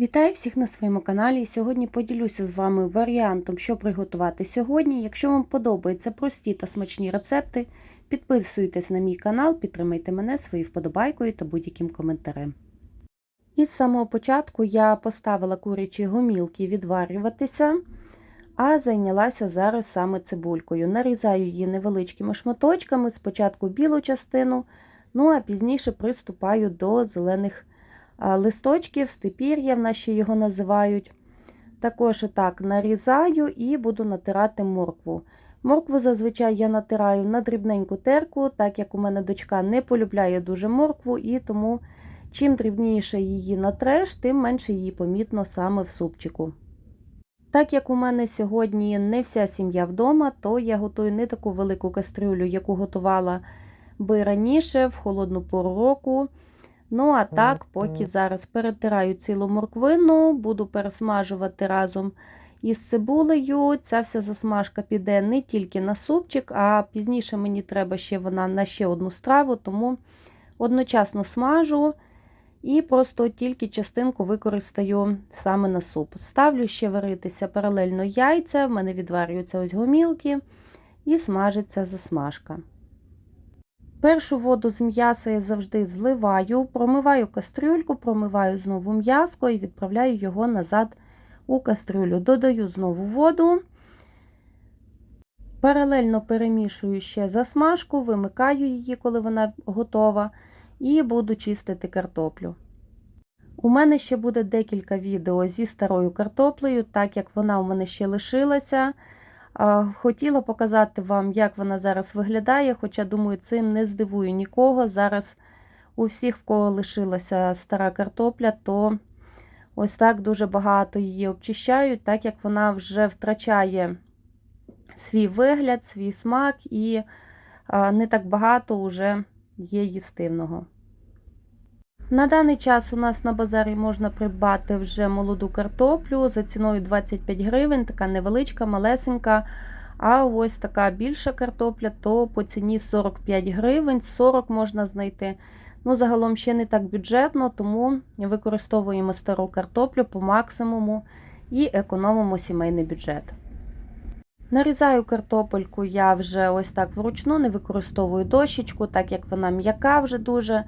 Вітаю всіх на своєму каналі. Сьогодні поділюся з вами варіантом, що приготувати сьогодні. Якщо вам подобаються прості та смачні рецепти, підписуйтесь на мій канал, підтримайте мене своєю вподобайкою та будь-яким коментарем. І з самого початку я поставила курячі гомілки відварюватися, а зайнялася зараз саме цибулькою. Нарізаю її невеличкими шматочками, спочатку білу частину, ну а пізніше приступаю до зелених листочків, степір'я, в нас його називають. Також отак нарізаю і буду натирати моркву. Моркву зазвичай я натираю на дрібненьку терку, так як у мене дочка не полюбляє дуже моркву, і тому чим дрібніше її натреш, тим менше її помітно саме в супчику. Так як у мене сьогодні не вся сім'я вдома, то я готую не таку велику кастрюлю, яку готувала би раніше, в холодну пору року. Ну, а так, поки зараз перетираю цілу морквину, буду пересмажувати разом із цибулею. Ця вся засмажка піде не тільки на супчик, а пізніше мені треба ще вона на ще одну страву, тому одночасно смажу і просто тільки частинку використаю саме на суп. Ставлю ще варитися паралельно яйця, в мене відварюються ось гомілки і смажиться засмажка. Першу воду з м'яса я завжди зливаю, промиваю кастрюльку, промиваю знову м'яско і відправляю його назад у кастрюлю. Додаю знову воду, паралельно перемішую ще засмажку, вимикаю її, коли вона готова, і буду чистити картоплю. У мене ще буде декілька відео зі старою картоплею, так як вона у мене ще лишилася. Хотіла показати вам, як вона зараз виглядає, хоча, думаю, цим не здивую нікого. Зараз у всіх, в кого лишилася стара картопля, то ось так дуже багато її обчищають, так як вона вже втрачає свій вигляд, свій смак і не так багато вже є їстивного. На даний час у нас на базарі можна придбати вже молоду картоплю за ціною 25 гривень, така невеличка, малесенька. А ось така більша картопля, то по ціні 45 гривень, 40 можна знайти. Ну, Загалом ще не так бюджетно, тому використовуємо стару картоплю по максимуму і економимо сімейний бюджет. Нарізаю картопельку я вже ось так вручну, не використовую дощечку, так як вона м'яка вже дуже.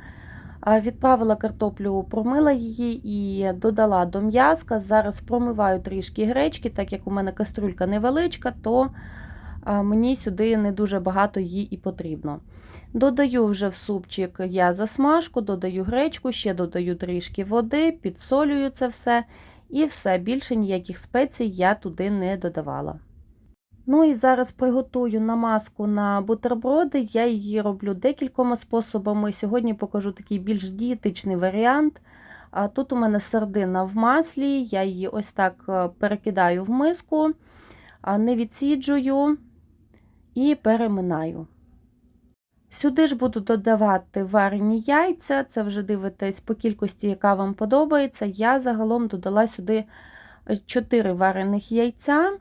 Відправила картоплю, промила її і додала до м'язка. Зараз промиваю трішки гречки, так як у мене кастрюлька невеличка, то мені сюди не дуже багато її і потрібно. Додаю вже в супчик я засмажку, додаю гречку, ще додаю трішки води, підсолюю це все. І все, більше ніяких спецій я туди не додавала. Ну і зараз приготую намазку на бутерброди. Я її роблю декількома способами. Сьогодні покажу такий більш дієтичний варіант. Тут у мене сардина в маслі, я її ось так е, перекидаю в миску, не відсіджую і переминаю. Сюди ж буду додавати варені яйця, це вже дивитесь по кількості, яка вам подобається. Я загалом додала сюди 4 варених яйця.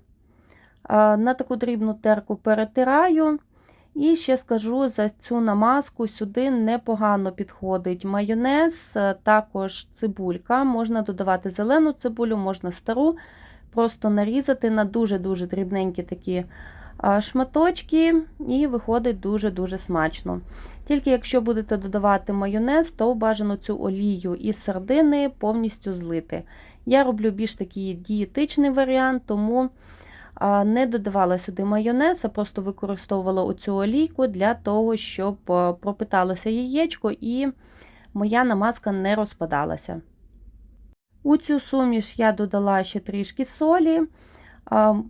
На таку дрібну терку перетираю. І ще скажу за цю намазку сюди непогано підходить майонез, також цибулька. Можна додавати зелену цибулю, можна стару, просто нарізати на дуже-дуже дрібненькі такі шматочки, і виходить дуже-дуже смачно. Тільки якщо будете додавати майонез, то бажано цю олію із сардини повністю злити. Я роблю більш такий дієтичний варіант, тому не додавала сюди майонез, а просто використовувала оцю олійку для того, щоб пропиталося яєчко і моя намазка не розпадалася. У цю суміш я додала ще трішки солі,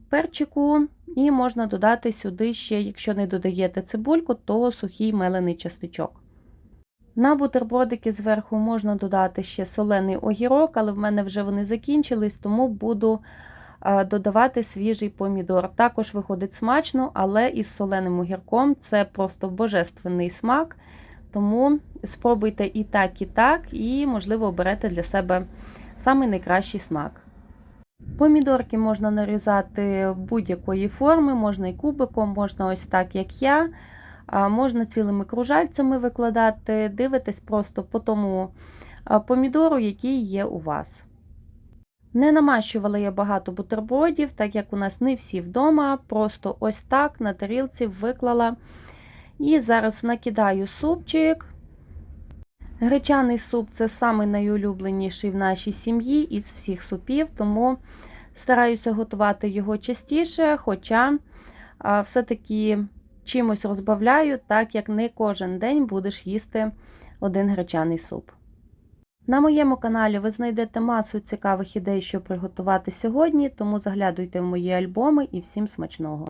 перчику, і можна додати сюди ще, якщо не додаєте цибульку, то сухий мелений частичок. На бутербродики зверху можна додати ще солений огірок, але в мене вже вони закінчились, тому буду додавати свіжий помідор. Також виходить смачно, але із соленим огірком це просто божественний смак. Тому спробуйте і так, і так, і, можливо, оберете для себе самий найкращий смак. Помідорки можна нарізати будь-якої форми, можна і кубиком, можна ось так, як я. Можна цілими кружальцями викладати, дивитесь просто по тому помідору, який є у вас. Не намащувала я багато бутербродів, так як у нас не всі вдома, просто ось так на тарілці виклала. І зараз накидаю супчик. Гречаний суп це самий найулюбленіший в нашій сім'ї із всіх супів, тому стараюся готувати його частіше, хоча все-таки чимось розбавляю, так як не кожен день будеш їсти один гречаний суп. На моєму каналі ви знайдете масу цікавих ідей, що приготувати сьогодні, тому заглядуйте в мої альбоми і всім смачного!